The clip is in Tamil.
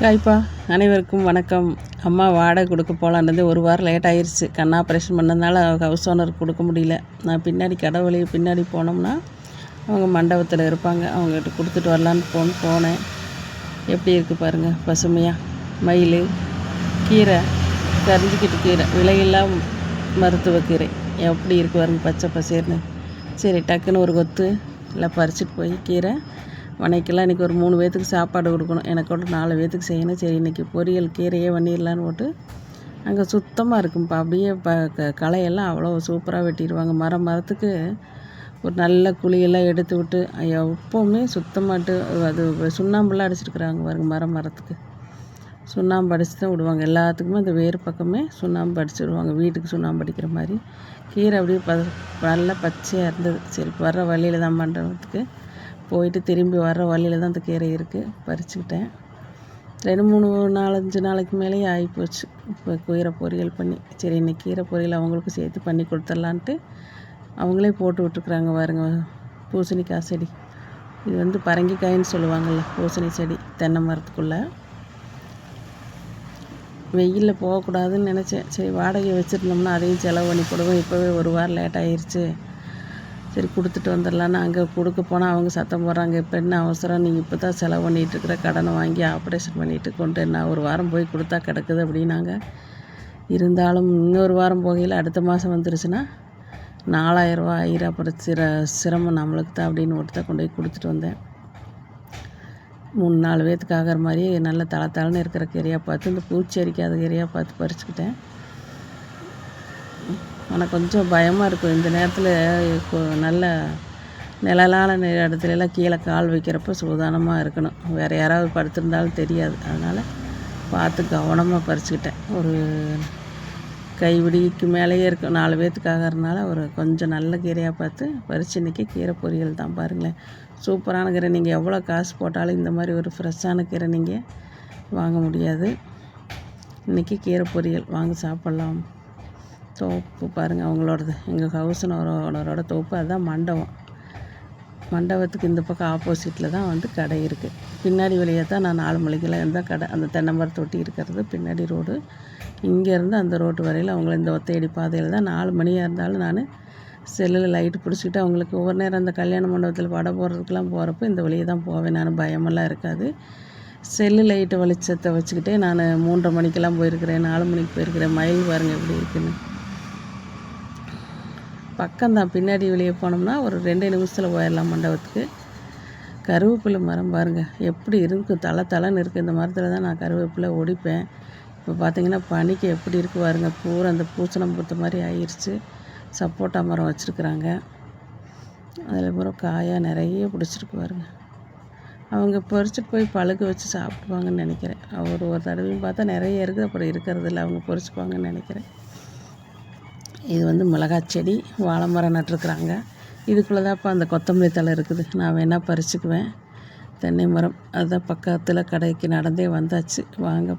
ஹாய்ப்பா. அனைவருக்கும் வணக்கம். அம்மா வாடகை கொடுக்க போகலான்றது ஒரு வாரம் லேட் ஆயிடுச்சு கண் ஆப்ரேஷன் பண்ணதுனால ஹவுஸ் ஓனர் கொடுக்க முடியல. நான் பின்னாடி கடை வழியை பின்னாடி போனோம்னா அவங்க மண்டபத்தில் இருப்பாங்க. அவங்ககிட்ட கொடுத்துட்டு வரலான்னு போன் போனேன். எப்படி இருக்குது பாருங்கள் பசுமையாக மயில் கீரை கரிஞ்சிக்கிட்டு கீரை. விலையில்லா மருத்துவ கீரை. எப்படி இருக்குது பாருங்க பச்சை பசேர்னு. சரி டக்குன்னு ஒரு கொத்து இல்லை பறிச்சிட்டு போய் கீரை வனைக்கெல்லாம் இன்றைக்கி ஒரு மூணு பேர்த்துக்கு சாப்பாடு கொடுக்கணும். எனக்கு ஒரு நாலு பேர்த்துக்கு செய்யணும். சரி இன்றைக்கி பொரியல் கீரையே பண்ணிடலான்னு போட்டு அங்கே சுத்தமாக இருக்கும்ப்பா அப்படியே ப க களையெல்லாம் அவ்வளோ சூப்பராக வெட்டிடுவாங்க. மரம் மரத்துக்கு ஒரு நல்ல குழியெல்லாம் எடுத்து விட்டு எப்போவுமே சுத்தமாட்டு அது சுண்ணாம்புலாம் அடிச்சிருக்குறாங்க பாருங்க மரம் மரத்துக்கு. சுண்ணாம்பு அடித்து தான் விடுவாங்க. எல்லாத்துக்குமே அந்த வேறு பக்கமே சுண்ணாம்பு அடிச்சு விடுவாங்க. வீட்டுக்கு சுண்ணாம்பு அடிக்கிற மாதிரி. கீரை அப்படியே ப நல்லா பச்சையாக இருந்தது. சரி வர்ற வழியில் தான் பண்ணுறதுக்கு போயிட்டு திரும்பி வர்ற வழியில் தான் அந்த கீரை இருக்குது பறிச்சுக்கிட்டேன். ரெண்டு மூணு நாலஞ்சு நாளைக்கு மேலேயே ஆகிப்போச்சு இப்போ கீரை பொரியல் பண்ணி சரி இன்றைக்கி கீரை பொரியல் அவங்களுக்கும் சேர்த்து பண்ணி கொடுத்துடலான்ட்டு அவங்களே போட்டு விட்டுருக்குறாங்க பாருங்க. பூசணிக்காய் செடி இது வந்து பரங்கிக்காயின்னு சொல்லுவாங்கள்ல பூசணி செடி தென்னை மரத்துக்குள்ளே. வெயிலில் போகக்கூடாதுன்னு நினச்சேன். சரி வாடகை வச்சுருந்தோம்னா அதையும் செலவு பண்ணி போடுவோம். இப்போவே ஒரு வாரம் லேட் ஆயிடுச்சு சரி கொடுத்துட்டு வந்துடலான்னு அங்கே கொடுக்க போனால் அவங்க சத்தம் போடுறாங்க. இப்போ என்ன அவசரம்? நீங்கள் இப்போ தான் செலவு பண்ணிகிட்ருக்குற கடனை வாங்கி ஆப்ரேஷன் பண்ணிவிட்டு கொண்டு என்ன ஒரு வாரம் போய் கொடுத்தா கிடக்குது அப்படின்னாங்க. இருந்தாலும் இன்னொரு வாரம் போகையில் அடுத்த மாதம் வந்துருச்சுன்னா நாலாயிரரூவா ஆயிரம் அப்புறம் சிர சிரமம் நம்மளுக்கு தான் அப்படின்னு ஒருத்த கொண்டு போய் கொடுத்துட்டு வந்தேன். மூணு நாலு பேத்துக்கு ஆகிற மாதிரி நல்ல தலை தலைன்னு இருக்கிற கீரையாக பார்த்து இந்த பூச்சி அரிக்காத கீரையாக பார்த்து பறிச்சுக்கிட்டேன். ஆனால் கொஞ்சம் பயமாக இருக்கும். இந்த நேரத்தில் நல்ல நிழலான இடத்துலலாம் கீழே கால் வைக்கிறப்ப சூதானமாக இருக்கணும். வேறு யாராவது படுத்திருந்தாலும் தெரியாது. அதனால் பார்த்து கவனமாக பறிச்சுக்கிட்டேன். ஒரு கைவிடிக்கு மேலேயே இருக்கும். நாலு பேர்த்துக்காகறனால ஒரு கொஞ்சம் நல்ல கீரையாக பார்த்து பறித்து இன்றைக்கி கீரை பொரியல் தான் பாருங்களேன். சூப்பரான கீரை. நீங்கள் எவ்வளோ காசு போட்டாலும் இந்த மாதிரி ஒரு ஃப்ரெஷ்ஷான கீரை நீங்கள் வாங்க முடியாது. இன்றைக்கி கீரை பொரியல். வாங்க சாப்பிட்லாம். தோப்பு பாருங்கள் அவங்களோடது. எங்கள் ஹவுஸ் ஓனரோட தோப்பு அதுதான் மண்டபம். மண்டபத்துக்கு இந்த பக்கம் ஆப்போசிட்டில் தான் வந்து கடை இருக்குது பின்னாடி வழியாக தான் நான் நாலு மணிக்கெல்லாம் இருந்தால் கடை அந்த தென்னை தொட்டி இருக்கிறது. பின்னாடி ரோடு இங்கேருந்து அந்த ரோட்டு வரையில் அவங்கள இந்த ஒத்தையடி பாதையில் தான் நாலு மணியாக இருந்தாலும் நான் செல்லில் லைட்டு பிடிச்சிக்கிட்டு அவங்களுக்கு ஒவ்வொரு நேரம் அந்த கல்யாண மண்டபத்தில் பட போகிறதுக்கெலாம் போகிறப்ப இந்த வழியை தான் போவேன். நான் பயமெல்லாம் இருக்காது. செல்லு லைட்டு வெளிச்சத்தை வச்சுக்கிட்டே நான் மூன்றரை மணிக்கெல்லாம் போயிருக்கிறேன் நாலு மணிக்கு போயிருக்கிறேன். மயில் பாருங்கள் எப்படி இருக்குன்னு. பக்கம்தான். பின்னாடி வெளியே போனோம்னா ஒரு ரெண்டு நிமிஷத்தில் போயிடலாம் மண்டபத்துக்கு. கருவேப்பிலை மரம் பாருங்கள் எப்படி இருக்கும் தலை தலைன்னு இருக்குது இந்த மரத்தில் தான் நான் கருவேப்பிலை ஒடிப்பேன். இப்போ பார்த்தீங்கன்னா பனிக்கு எப்படி இருக்குது பாருங்கள் பூரா அந்த பூசணம் பூத்த மாதிரி ஆயிடுச்சு சப்போட்டா மரம் வச்சுருக்குறாங்க. அதில் பூரா காயாக நிறைய பிடிச்சிருக்கு பாருங்கள் அவங்க பொறிச்சிட்டு போய் பழுக்க வச்சு சாப்பிடுவாங்கன்னு நினைக்கிறேன். அவர் ஒரு தடவையும் பார்த்தா நிறைய இருக்குது. அப்புறம் இருக்கிறதில்ல அவங்க பொறிச்சுப்பாங்கன்னு நினைக்கிறேன். இது வந்து மிளகாய் செடி வாழை மரம் நட்டிருக்குறாங்க. இதுக்குள்ளே தான் இப்போ அந்த கொத்தமல்லி தழை இருக்குது. நான் வேணால் பறிச்சுக்குவேன். தென்னை மரம் அதுதான் பக்கத்தில் கடைக்கு நடந்தே வந்தாச்சு. வாங்க